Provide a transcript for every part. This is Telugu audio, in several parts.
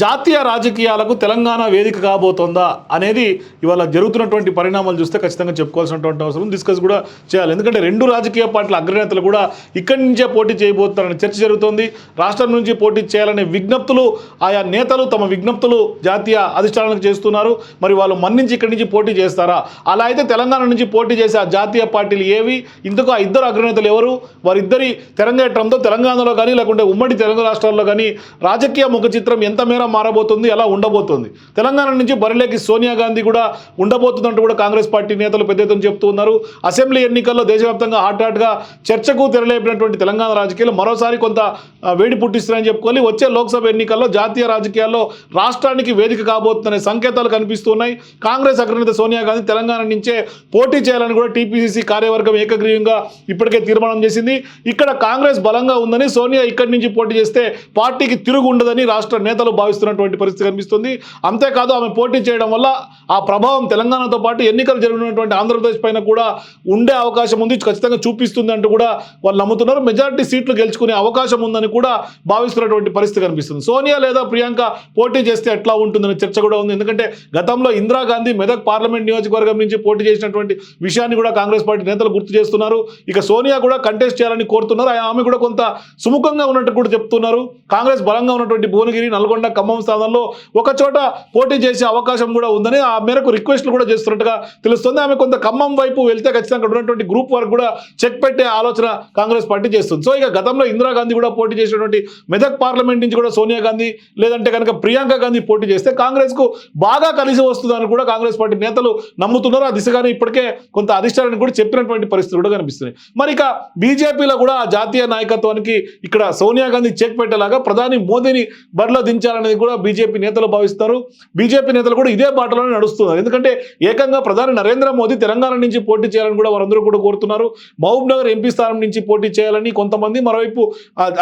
జాతీయ రాజకీయాలకు తెలంగాణ వేదిక కాబోతోందా అనేది ఇవాళ జరుగుతున్నటువంటి పరిణామాలు చూస్తే ఖచ్చితంగా చెప్పుకోవాల్సినటువంటి అవసరం డిస్కస్ కూడా చేయాలి. ఎందుకంటే రెండు రాజకీయ పార్టీల అగ్రనేతలు కూడా ఇక్కడి నుంచే పోటీ చేయబోతున్నారని చర్చ జరుగుతోంది. రాష్ట్రం నుంచి పోటీ చేయాలనే విజ్ఞప్తులు ఆయా నేతలు తమ విజ్ఞప్తులు జాతీయ అధిష్టానాలకు చేస్తున్నారు. మరి వాళ్ళు మన్నించి ఇక్కడి నుంచి పోటీ చేస్తారా? అలా అయితే తెలంగాణ నుంచి పోటీ చేసే ఆ జాతీయ పార్టీలు ఏవి? ఇందుకు ఆ ఇద్దరు అగ్రనేతలు ఎవరు? వారిద్దరి తెరంగేట్రంతో తెలంగాణలో కానీ లేకుంటే ఉమ్మడి తెలుగు రాష్ట్రాల్లో కానీ రాజకీయ ముఖ చిత్రం ఎంత మేర మారబోతుంది ఎలా ఉండబోతుంది. తెలంగాణ నుంచి బరిలోకి సోనియా గాంధీ కూడా ఉండబోతుందంటూ కూడా కాంగ్రెస్ పార్టీ నేతలు పెద్ద ఎత్తున చెప్తూ ఉన్నారు. అసెంబ్లీ ఎన్నికల్లో దేశవ్యాప్తంగా హాట్ హాట్గా చర్చకు తెరలేపినటువంటి తెలంగాణ రాజకీయాలు మరోసారి కొంత వేడి పుట్టిస్తున్నాయని చెప్పుకోవాలి వచ్చే లోక్సభ ఎన్నికల్లో జాతీయ రాజకీయాల్లో రాష్ట్రానికి వేదిక కాబోతుందనే సంకేతాలు కనిపిస్తున్నాయి కాంగ్రెస్ అగ్రనేత సోనియా గాంధీ తెలంగాణ నుంచే పోటీ చేయాలని కూడా టీపీసీసీ కార్యవర్గం ఏకగ్రీవంగా ఇప్పటికే తీర్మానం చేసింది. ఇక్కడ కాంగ్రెస్ బలంగా ఉందని సోనియా ఇక్కడి నుంచి పోటీ చేస్తే పార్టీకి తిరుగు ఉండదని రాష్ట్ర నేతలు భావిస్తున్నటువంటి పరిస్థితి కనిపిస్తుంది. అంతేకాదు ఆమె పోటీ చేయడం వల్ల ఆ ప్రభావం తెలంగాణతో పాటు ఎన్నికలు జరిగినటువంటి ఆంధ్రప్రదేశ్ పైన కూడా ఉండే అవకాశం ఉంది. ఖచ్చితంగా చూపిస్తుంది అంటూ కూడా వాళ్ళు నమ్ముతున్నారు. మెజారిటీ సీట్లు గెలుచుకునే అవకాశం ఉందని కూడా భావిస్తున్నటువంటి పరిస్థితి కనిపిస్తుంది. సోనియా లేదా ప్రియాంక పోటీ చేస్తే ఎట్లా ఉంటుందనే చర్చ కూడా ఉంది. ఎందుకంటే గతంలో ఇందిరాగాంధీ మెదక్ పార్లమెంట్ నియోజకవర్గం నుంచి పోటీ చేసినటువంటి విషయాన్ని కూడా కాంగ్రెస్ పార్టీ నేతలు గుర్తు చేస్తున్నారు. ఇక సోనియా కూడా కంటెస్ట్ చేయాలని కోరుతున్నారు. ఆ- ఆమె కూడా కొంత సుముఖంగా ఉన్నట్టు కూడా చెప్తున్నారు. కాంగ్రెస్ బలంగా ఉన్నటువంటి భువనగిరి నల్గొండ ఖమ్మం స్థానంలో ఒక చోట పోటీ చేసే అవకాశం కూడా ఉందని ఆ మేరకు రిక్వెస్ట్లు కూడా చేస్తున్నట్టుగా తెలుస్తుంది. ఆమె కొంత ఖమ్మం వైపు వెళ్తే ఖచ్చితంగా అక్కడ ఉన్నటువంటి గ్రూప్ వరకు కూడా చెక్ పెట్టే ఆలోచన కాంగ్రెస్ పార్టీ చేస్తుంది. సో ఇక గతంలో ఇందిరాగాంధీ కూడా పోటీ చేసినటువంటి మెదక్ పార్లమెంట్ నుంచి కూడా సోనియా గాంధీ లేదంటే కనుక ప్రియాంక గాంధీ పోటీ చేస్తే కాంగ్రెస్కు బాగా కలిసి వస్తుందని కూడా కాంగ్రెస్ పార్టీ నేతలు నమ్ముతున్నారు. ఆ దిశగానే ఇప్పటికే కొంత అధిష్టానానికి కూడా చెప్పినటువంటి పరిస్థితులు కూడా కనిపిస్తున్నాయి. మరి ఇక బీజేపీలో కూడా ఆ జాతీయ నాయకత్వానికి ఇక్కడ సోనియా గాంధీ చెక్ పెట్టేలాగా ప్రధాని మోదీని బరిలో అనేది కూడా బీజేపీ నేతలు భావిస్తారు. బీజేపీ నేతలు కూడా ఇదే బాటలోనే నడుస్తున్నారు. ఎందుకంటే ఏకంగా ప్రధాని నరేంద్ర మోదీ తెలంగాణ నుంచి పోటీ చేయాలని కూడా వారందరూ కూడా కోరుతున్నారు. మహబూబ్ నగర్ ఎంపీ స్థానం నుంచి పోటీ చేయాలని కొంతమంది మరోవైపు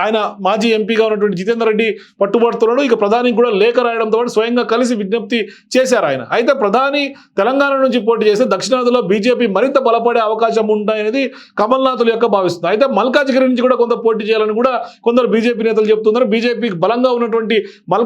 ఆయన మాజీ ఎంపీగా ఉన్నటువంటి జితేందర్ రెడ్డి పట్టుబడుతున్నాడు ఇక ప్రధానికి కూడా లేఖ రాయడంతో పాటు స్వయంగా కలిసి విజ్ఞప్తి చేశారు ఆయన. అయితే ప్రధాని తెలంగాణ నుంచి పోటీ చేస్తే దక్షిణాదిలో బీజేపీ మరింత బలపడే అవకాశం ఉంటాయనేది కమల్నాథుల యొక్క భావిస్తుంది. అయితే మల్కాజ్గిరి నుంచి కూడా కొంత పోటీ చేయాలని కూడా కొందరు బీజేపీ నేతలు చెప్తున్నారు. బీజేపీకి బలంగా ఉన్నటువంటి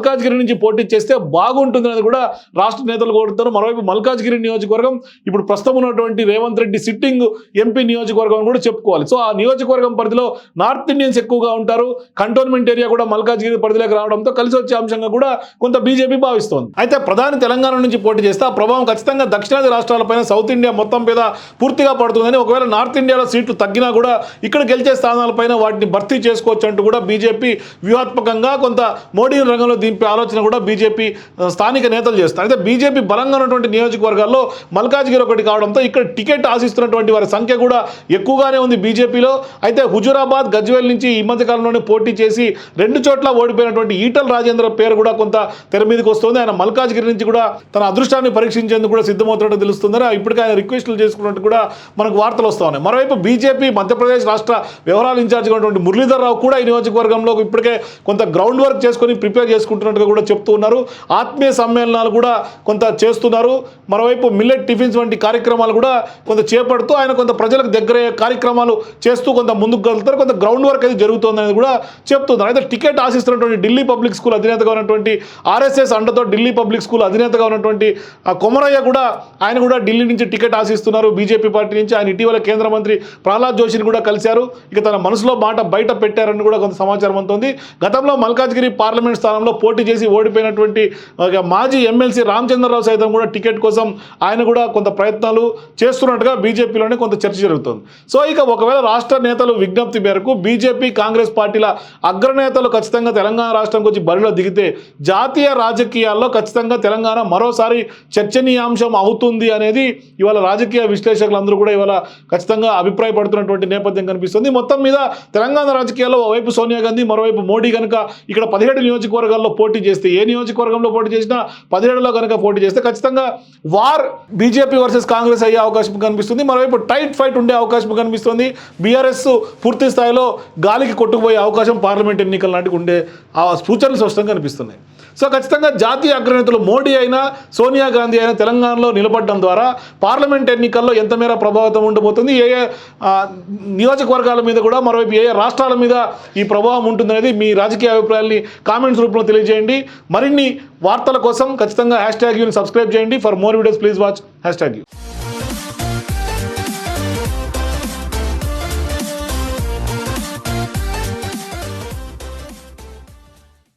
మల్కాజ్గిరి నుంచి పోటీ చేస్తే బాగుంటుందనేది కూడా రాష్ట్ర నేతలు కోరుతారు మరోవైపు మల్కాజ్గిరి నియోజకవర్గం ఇప్పుడు ప్రస్తుతం ఉన్నటువంటి రేవంత్ రెడ్డి సిట్టింగ్ ఎంపీ నియోజకవర్గం కూడా చెప్పుకోవాలి. సో ఆ నియోజకవర్గం పరిధిలో నార్త్ ఇండియన్స్ ఎక్కువగా ఉంటారు. కంటోన్మెంట్ ఏరియా కూడా మల్కాజ్గిరి పరిధిలోకి రావడంతో కలిసి వచ్చే అంశంగా కూడా కొంత బీజేపీ భావిస్తోంది. అయితే ప్రధాని తెలంగాణ నుంచి పోటీ చేస్తే ఆ ప్రభావం ఖచ్చితంగా దక్షిణాది రాష్ట్రాలపైన సౌత్ ఇండియా మొత్తం మీద పూర్తిగా పడుతుందని ఒకవేళ నార్త్ ఇండియాలో సీట్లు తగ్గినా కూడా ఇక్కడ గెలిచే స్థానాలపైన వాటిని భర్తీ చేసుకోవచ్చు అంటూ కూడా బీజేపీ వ్యూహాత్మకంగా కొంత మోడీ రంగంలో దీని ఆలోచన కూడా బీజేపీ స్థానిక నేతలు చేస్తారు. అయితే బీజేపీ బలంగా ఉన్నటువంటి నియోజకవర్గాల్లో మల్కాజ్గిరి ఒకటి కావడంతో ఇక్కడ టికెట్ ఆశిస్తున్నటువంటి వారి సంఖ్య కూడా ఎక్కువగానే ఉంది బీజేపీలో. అయితే హుజురాబాద్ గజ్వేల్ నుంచి ఈ మధ్య కాలంలోనే పోటీ చేసి రెండు చోట్ల ఓడిపోయినటువంటి ఈటల రాజేంద్ర పేరు కూడా కొంత తెర మీదకి వస్తుంది. ఆయన మల్కాజ్గిరి నుంచి కూడా తన అదృష్టాన్ని పరీక్షించేందుకు కూడా సిద్ధమవుతున్నట్టు తెలుస్తుందని ఇప్పటికే ఆయన రిక్వెస్టులు చేసుకున్నట్టు కూడా మనకు వార్తలు వస్తూ ఉన్నాయి. మరోవైపు బీజేపీ మధ్యప్రదేశ్ రాష్ట్ర వ్యవహారాల ఇన్ఛార్జ్గా ఉన్నటువంటి మురళీధర్ రావు కూడా ఈ నియోజకవర్గంలో ఇప్పటికే కొంత గ్రౌండ్ వర్క్ చేసుకొని ప్రిపేర్ చేసుకుంటున్నట్టుగా కూడా చెప్తూ ఉన్నారు. ఆత్మీయ సమ్మేళనాలు కూడా కొంత చేస్తున్నారు. మరోవైపు మిల్లెట్ టిఫిన్స్ వంటి కార్యక్రమాలు కూడా కొంత చేపడుతూ ఆయన కొంత ప్రజలకు దగ్గర కార్యక్రమాలు చేస్తూ కొంత ముందుకు వెళ్తారు కొంత గ్రౌండ్ వర్క్ అయితే జరుగుతుందనేది కూడా చెప్తున్నారు. అయితే టికెట్ ఆశిస్తున్నటువంటి ఢిల్లీ పబ్లిక్ స్కూల్ అధినేతగా ఉన్నటువంటి ఆర్ఎస్ఎస్ అండతో ఢిల్లీ పబ్లిక్ స్కూల్ అధినేతగా ఉన్నటువంటి కొమరయ్య కూడా ఆయన కూడా ఢిల్లీ నుంచి టికెట్ ఆశిస్తున్నారు. బీజేపీ పార్టీ నుంచి ఆయన ఇటీవల కేంద్ర మంత్రి ప్రహ్లాద్ జోషిని కూడా కలిశారు. ఇక తన మనసులో మాట బయట పెట్టారని కూడా కొంత సమాచారం అందుతుంది. గతంలో మల్కాజ్గిరి పార్లమెంట్ స్థానంలో పోటీ చేసి ఓడిపోయినటువంటి మాజీ ఎమ్మెల్సీ రామచంద్రరావు సైతం కూడా టికెట్ కోసం ఆయన కూడా కొంత ప్రయత్నాలు చేస్తున్నట్టుగా బీజేపీలోనే కొంత చర్చ జరుగుతుంది. సో ఇక ఒకవేళ రాష్ట్ర నేతలు విజ్ఞప్తి మేరకు బీజేపీ కాంగ్రెస్ పార్టీల అగ్రనేతలు ఖచ్చితంగా తెలంగాణ రాష్ట్రంకి వచ్చి బరిలో దిగితే జాతీయ రాజకీయాల్లో ఖచ్చితంగా తెలంగాణ మరోసారి చర్చనీయాంశం అవుతుంది అనేది ఇవాళ రాజకీయ విశ్లేషకులందరూ కూడా ఇవాళ ఖచ్చితంగా అభిప్రాయపడుతున్నటువంటి నేపథ్యం కనిపిస్తుంది. మొత్తం మీద తెలంగాణ రాజకీయాల్లో ఓవైపు సోనియా గాంధీ మరోవైపు మోడీ కనుక ఇక్కడ పదిహేడు నియోజకవర్గాల్లో పోటీ చేస్తే ఏ నియోజకవర్గంలో పోటీ చేసినా పదిహేడులో కనుక పోటీ చేస్తే ఖచ్చితంగా వార్ బీజేపీ వర్సెస్ కాంగ్రెస్ అయ్యే అవకాశం కనిపిస్తుంది. మరోవైపు టైట్ ఫైట్ ఉండే అవకాశం కనిపిస్తుంది. బీఆర్ఎస్ పూర్తి స్థాయిలో గాలికి కొట్టుకుపోయే అవకాశం పార్లమెంట్ ఎన్నికల నాటికి ఉండే ఆ సూచనలు స్పష్టంగా కనిపిస్తున్నాయి. సో ఖచ్చితంగా జాతీయ అగ్రనేతలు మోడీ అయినా సోనియా గాంధీ అయినా తెలంగాణలో నిలబడడం ద్వారా పార్లమెంట్ ఎన్నికల్లో ఎంత మేర ప్రభావితం ఉండబోతుంది? ఏ ఏ నియోజకవర్గాల మీద కూడా మరోవైపు ఏ ఏ రాష్ట్రాల మీద ఈ ప్రభావం ఉంటుందనేది మీ రాజకీయ అభిప్రాయాల్ని కామెంట్స్ రూపంలో తెలియజేయండి. చేయండి. మరిన్ని వార్తల కోసం ఖచ్చితంగా హ్యాష్ ట్యాగ్ యూని సబ్స్క్రైబ్ చేయండి. For more videos please watch hash tag U.